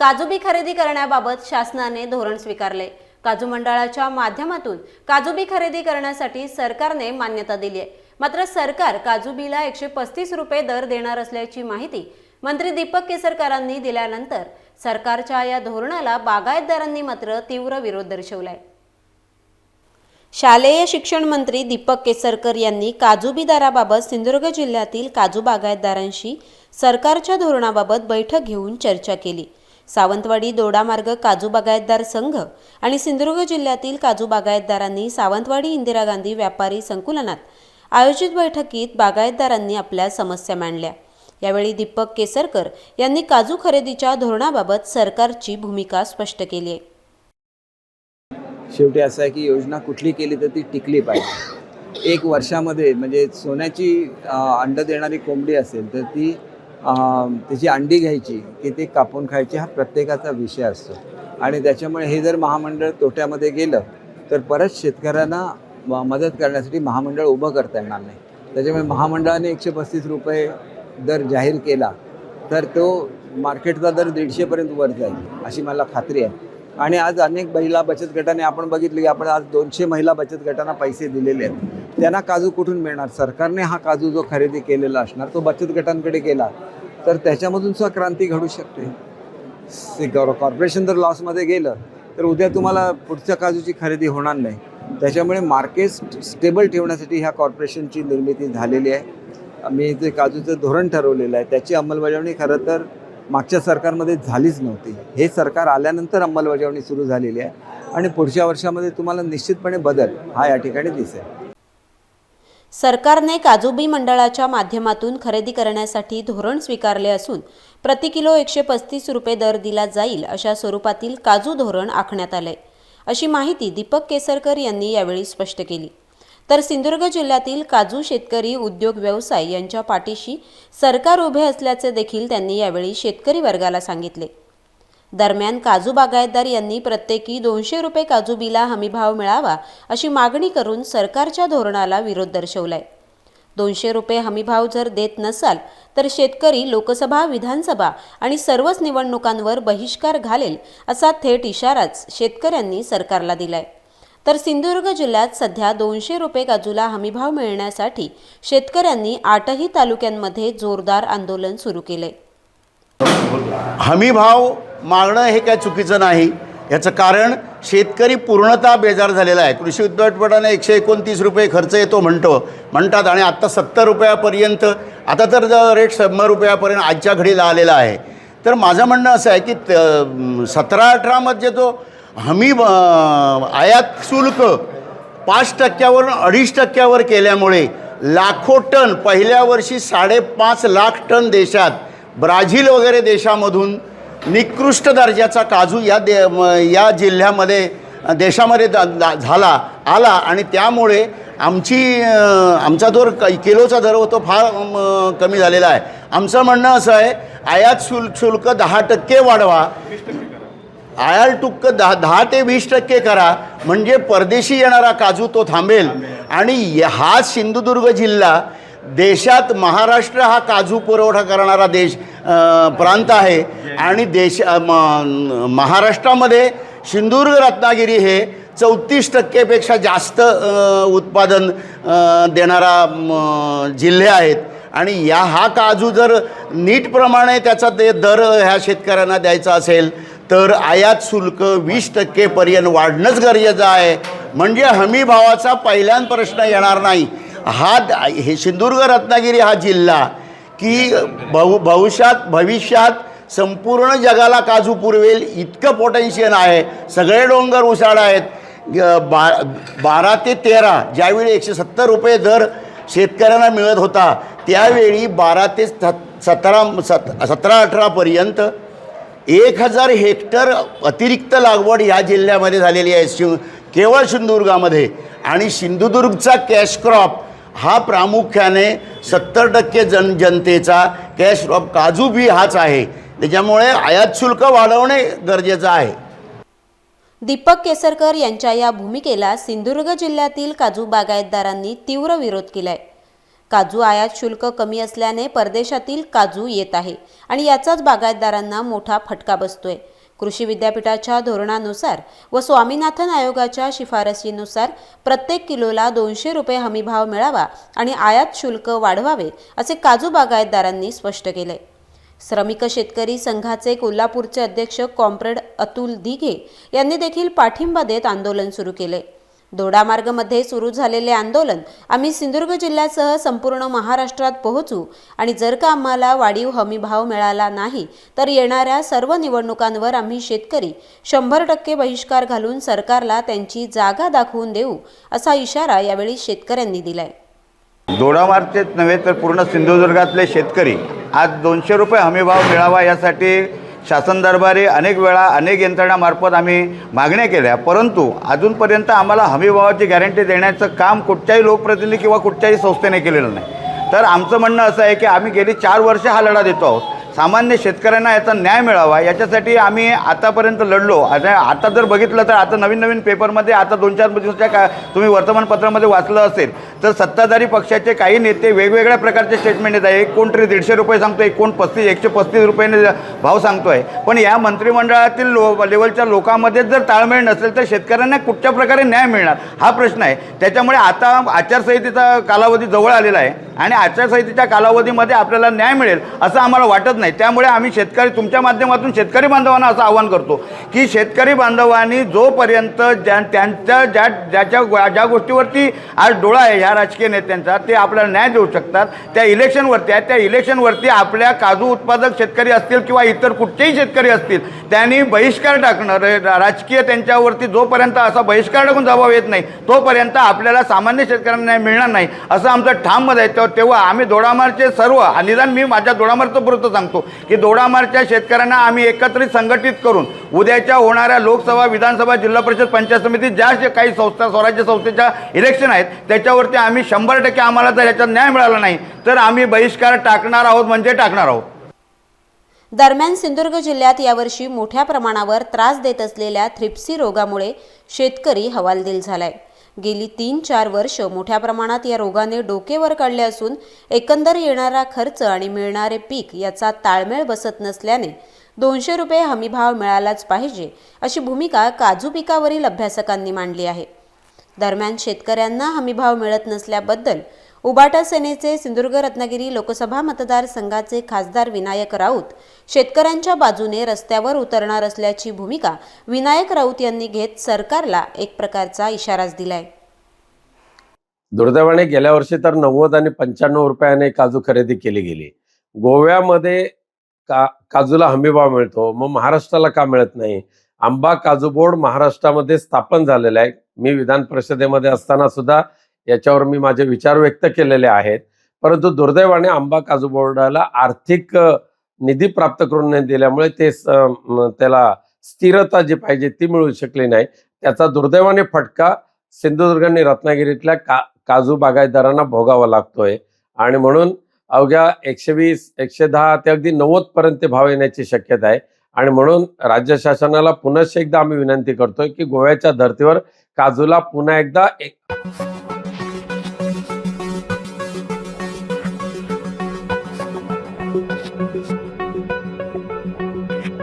काजूबी खरेदी करण्याबाबत शासनाने धोरण स्वीकारले. काजू मंडळाच्या माध्यमातून काजूबी खरेदी करण्यासाठी सरकारने मान्यता दिली आहे. मात्र सरकार काजूबीला एकशे पस्तीस रुपये दर देणार असल्याची माहिती मंत्री दीपक केसरकरांनी दिल्यानंतर सरकारच्या या धोरणाला बागायतदारांनी मात्र तीव्र विरोध दर्शवलाय. शालेय शिक्षण मंत्री दीपक केसरकर यांनी काजूबी दराबाबत सिंधुदुर्ग जिल्ह्यातील काजू बागायतदारांशी सरकारच्या धोरणाबाबत बैठक घेऊन चर्चा केली. सावंतवाडी दोडामार्ग काजू बागायतदार संघ आणि सिंधुदुर्ग जिल्ह्यातील काजू बागायतदारांनी सावंतवाडी इंदिरा गांधी व्यापारी संकुलनात आयोजित बैठकीत बागायतदारांनी आपल्या समस्या मांडल्या. यावेळी दीपक केसरकर यांनी काजू खरेदीच्या धोरणाबाबत सरकारची भूमिका स्पष्ट केली आहे. शेवटी असं आहे की योजना कुठली केली तर ती टिकली पाहिजे. एक वर्षामध्ये म्हणजे सोन्याची अंड देणारी कोंबडी असेल तर ती त्याची अंडी घ्यायची की ते कापून खायची हा प्रत्येकाचा विषय असतो. आणि त्याच्यामुळे हे जर महामंडळ तोट्यामध्ये गेलं तर परत शेतकऱ्यांना म- मदत करण्यासाठी महामंडळ उभं करता येणार नाही. त्याच्यामुळे महामंडळाने एकशे पस्तीस रुपये दर जाहीर केला तर तो मार्केटचा दर दीडशेपर्यंत वर जाईल अशी मला खात्री आहे. आणि आज अनेक महिला बचत गटाने आपण बघितलं की आपण आज दोनशे महिला बचत गटांना पैसे दिलेले आहेत. त्यांना काजू कुठून मिळणार? सरकारने हा काजू जो खरेदी केलेला असणार तो बचत गटांकडे गेला तर त्याच्यामधून सुद्धा क्रांती घडू शकते. कॉर्पोरेशन जर लॉसमध्ये गेलं तर उद्या तुम्हाला पुढच्या काजूची खरेदी होणार नाही. त्याच्यामुळे मार्केट स्टेबल ठेवण्यासाठी ह्या कॉर्पोरेशनची निर्मिती झालेली आहे. मी जे काजूचं धोरण ठरवलेलं आहे त्याची अंमलबजावणी खरं तर मागच्या सरकारमध्ये झालीच नव्हती. हे सरकार आल्यानंतर अंमलबजावणी सुरू झालेली आहे. आणि पुढच्या वर्षामध्ये तुम्हाला निश्चितपणे बदल हा या ठिकाणी दिसेल. सरकारने काजूबी मंडळाच्या माध्यमातून खरेदी करण्यासाठी धोरण स्वीकारले असून प्रति किलो एकशे पस्तीस रुपये दर दिला जाईल अशा स्वरूपातील काजू धोरण आखण्यात आलंय. अशी माहिती दीपक केसरकर यांनी यावेळी स्पष्ट केली. तर सिंधुदुर्ग जिल्ह्यातील काजू शेतकरी उद्योग व्यवसाय यांच्या पाठीशी सरकार उभे असल्याचे देखील त्यांनी यावेळी शेतकरी वर्गाला सांगितले. दरम्यान काजू बागायतदार यांनी प्रत्येकी दोनशे रुपये काजू बिला हमीभाव मिळावा अशी मागणी करून सरकारच्या धोरणाला विरोध दर्शवलाय. दोनशे रुपये हमीभाव जर देत नसाल तर शेतकरी लोकसभा विधानसभा आणि सर्वच निवडणुकांवर बहिष्कार घालेल असा थेट इशाराच शेतकऱ्यांनी सरकारला दिलाय. तर सिंधुदुर्ग जिल्ह्यात सध्या दोनशे रुपये काजूला हमीभाव मिळण्यासाठी शेतकऱ्यांनी आठही तालुक्यांमध्ये जोरदार आंदोलन सुरू केले हमीभाव मागणं हे काय चुकीचं नाही. याचं कारण शेतकरी पूर्णतः बेजार झालेला आहे. कृषी विद्यापीठाने एकशे एकोणतीस रुपये खर्च येतो म्हणतो. म्हणतात आणि आत्ता सत्तर रुपयापर्यंत आता तर रेट शंभर रुपयापर्यंत आजच्या घडीला आलेला आहे. तर माझं म्हणणं असं आहे की त- सतरा अठरामध्ये जो हमी आयात शुल्क पाच टक्क्यावरून अडीच टक्क्यावर केल्यामुळे लाखो टन पहिल्या वर्षी साडेपाच लाख टन देशात ब्राझील वगैरे देशामधून निकृष्ट दर्जाचा काजू या दे या जिल्ह्यामध्ये देशामध्ये दा- झाला आला आणि त्यामुळे आमची आमचा दर क- किलोचा दर होतो फार म, कमी झालेला आहे. आमचं म्हणणं असं आहे आयात शुल्क शुल्क दहा टक्के वाढवा. आयाल टुक्क दहा दहा ते वीस टक्के करा. म्हणजे परदेशी येणारा काजू तो थांबेल. आणि हा सिंधुदुर्ग जिल्हा देशात महाराष्ट्र हा काजू पुरवठा करणारा देश. प्रांत आहे. आणि देश म- महाराष्ट्रामध्ये सिंधुदुर्ग रत्नागिरी हे चौतीस टक्केपेक्षा जास्त उत्पादन देणारा जिल्हे आहेत. आणि या हा काजू जर नीटप्रमाणे त्याचा ते दर ह्या शेतकऱ्यांना द्यायचा असेल तर आयात शुल्क वीस टक्केपर्यंत वाढणंच गरजेचं आहे. म्हणजे हमी भावाचा पहिल्यान प्रश्न येणार नाही. हा हे सिंधुदुर्ग रत्नागिरी हा जिल्हा की भव भविष्यात भविष्यात संपूर्ण जगाला काजू पुरवेल इतकं पोटेन्शियल आहे. सगळे डोंगर उसाड आहेत. बा बारा ते तेरा ज्यावेळी एकशे सत्तर रुपये दर शेतकऱ्यांना मिळत होता त्यावेळी बारा ते सत- सतरा सत सतरा अठरापर्यंत एक हजार हेक्टर अतिरिक्त लागवड ह्या जिल्ह्यामध्ये झालेली आहे. शिव केवळ सिंधुदुर्गामध्ये. आणि सिंधुदुर्गचा कॅश क्रॉप हा प्रामुख्याने सत्तर टक्के जन जनतेचा कॅश क्रॉप काजू बी हाच आहे. त्याच्यामुळे आयात शुल्क वाढवणे गरजेचं आहे. दीपक केसरकर यांच्या या भूमिकेला सिंधुदुर्ग जिल्ह्यातील काजू बागायतदारांनी तीव्र विरोध केलाय. काजू आयात शुल्क कमी असल्याने परदेशातील काजू येत आहे आणि याचाच बागायतदारांना मोठा फटका बसतोय. कृषी विद्यापीठाच्या धोरणानुसार व स्वामीनाथन आयोगाच्या शिफारसीनुसार प्रत्येक किलोला दोनशे रुपये हमीभाव मिळावा आणि आयात शुल्क वाढवावे असे काजू बागायतदारांनी स्पष्ट केले. श्रमिक शेतकरी संघाचे कोल्हापूरचे अध्यक्ष कॉम्रेड अतुल दिघे यांनी देखील पाठिंबा देत आंदोलन सुरू केले. दोडामार्गमध्ये सुरू झालेले आंदोलन आम्ही सिंधुदुर्ग जिल्ह्यासह संपूर्ण महाराष्ट्रात पोहोचू आणि जर का आम्हाला वाढीव हमीभाव मिळाला नाही तर येणाऱ्या सर्व निवडणुकांवर आम्ही शेतकरी शंभर टक्के बहिष्कार घालून सरकारला त्यांची जागा दाखवून देऊ असा इशारा यावेळी शेतकऱ्यांनी दिलाय. दोडामार्गचेच नव्हे तर पूर्ण सिंधुदुर्गातले शेतकरी आज दोनशे रुपये हमीभाव मिळावा यासाठी शासन दरबारी अनेक वेळा अनेक यंत्रणामार्फत आम्ही मागण्या केल्या परंतु अजूनपर्यंत आम्हाला हमीभावाची गॅरंटी देण्याचं काम कुठच्याही लोकप्रतिनिधी किंवा कुठच्याही संस्थेने केलेलं नाही. तर आमचं म्हणणं असं आहे की आम्ही गेली चार वर्ष हा लढा देतो आहोत. सामान्य शेतकऱ्यांना याचा न्याय मिळावा याच्यासाठी आम्ही आतापर्यंत लढलो. आता आता जर बघितलं तर आता नवीन नवीन पेपरमध्ये आता दोन चार दिवसाच्या का तुम्ही वर्तमानपत्रामध्ये वाचलं असेल तर सत्ताधारी पक्षाचे काही नेते वेगवेगळ्या प्रकारचे स्टेटमेंट येत आहे एक कोण तरी दीडशे रुपये सांगतो एक कोण पस्तीस एकशे पस्तीस रुपयाने भाव सांगतो आहे पण या मंत्रिमंडळातील लो लेवलच्या लोकांमध्ये जर ताळमेळ नसेल तर शेतकऱ्यांना कुठच्या प्रकारे न्याय मिळणार? हा प्रश्न आहे. त्याच्यामुळे आता आचारसंहितेचा कालावधी जवळ आलेला आहे आणि आचारसंहितेच्या कालावधीमध्ये आपल्याला न्याय मिळेल असं आम्हाला वाटत नाही. त्यामुळे आम्ही शेतकरी तुमच्या माध्यमातून शेतकरी बांधवांना असं आवाहन करतो की शेतकरी बांधवांनी जोपर्यंत ज्या त्यांच्या ज्या ज्याच्या ज्या गोष्टीवरती आज डोळा आहे ह्या राजकीय नेत्यांचा ते आपल्याला न्याय देऊ शकतात. त्या इलेक्शनवरती आहे. त्या इलेक्शनवरती आपल्या काजू उत्पादक शेतकरी असतील किंवा इतर कुठचेही शेतकरी असतील त्यांनी बहिष्कार टाकणं राजकीय त्यांच्यावरती जोपर्यंत असा बहिष्कार टाकून जबाब येत नाही तोपर्यंत आपल्याला सामान्य शेतकऱ्यांना न्याय मिळणार नाही. असं आमचं ठाम मत आहे. तेव्हा- तेव्हा आम्ही दोडामारचे सर्व निदान मी माझ्या दोडामारचं पुरतं सांगतो. की दोडामारच्या शेतकऱ्यांना आम्ही एकत्रित संघटित करून उद्याच्या होणाऱ्या लोकसभा विधानसभा जिल्हा परिषद पंचायत समिती ज्या काही संस्था स्वराज्य संस्थेच्या इलेक्शन आहेत त्याच्यावरती आम्ही शंभर टक्के आम्हाला जर याच्यात न्याय मिळाला नाही तर आम्ही बहिष्कार टाकणार आहोत म्हणजे टाकणार आहोत. दरम्यान सिंधुदुर्ग जिल्ह्यात यावर्षी मोठ्या प्रमाणावर त्रास देत असलेल्या थ्रिप्सी रोगामुळे शेतकरी हवालदिल झालाय. गेली तीन चार वर्ष मोठ्या प्रमाणात या रोगाने डोके वर काढले असून एकंदर येणारा खर्च आणि मिळणारे पीक याचा ताळमेळ बसत नसल्याने दोनशे रुपये हमीभाव मिळालाच पाहिजे अशी भूमिका काजू पिकावरील अभ्यासकांनी मांडली आहे. दरम्यान शेतकऱ्यांना हमीभाव मिळत नसल्याबद्दल उबाटा सेनेचे सिंधुदुर्ग रत्नागिरी लोकसभा मतदारसंघाचे खासदार विनायक राऊत शेतकऱ्यांच्या बाजूने रस्त्यावर उतरणार असल्याची भूमिका विनायक राऊत यांनी घेत सरकारला एक प्रकारचा इशाराच दिलाय. दुर्दैवाने गेल्या वर्षी तर नव्वद आणि पंच्याण्णव रुपयाने काजू खरेदी केली गेली. गोव्यामध्ये का काजूला हमीभाव मिळतो मग महाराष्ट्राला का मिळत नाही? आंबा काजू बोर्ड महाराष्ट्रामध्ये स्थापन झालेला आहे. मी विधान परिषदेमध्ये असताना सुद्धा याच्यावर मी माझे विचार व्यक्त केलेले आहेत. परंतु दुर्दैवाने आंबा काजू बोर्डाला आर्थिक निधी प्राप्त करून नाही दिल्यामुळे ते त्याला स्थिरता जी पाहिजे ती मिळू शकली नाही. त्याचा दुर्दैवाने फटका सिंधुदुर्ग आणि रत्नागिरीतल्या का काजू बागायतदारांना भोगावा लागतोय. आणि म्हणून अवघ्या एकशे वीस एकशे दहा ते अगदी नव्वद पर्यंत भाव येण्याची शक्यता आहे. आणि म्हणून राज्य शासनाला पुनश्च एकदा आम्ही विनंती करतोय की गोव्याच्या धर्तीवर काजूला पुन्हा एकदा एक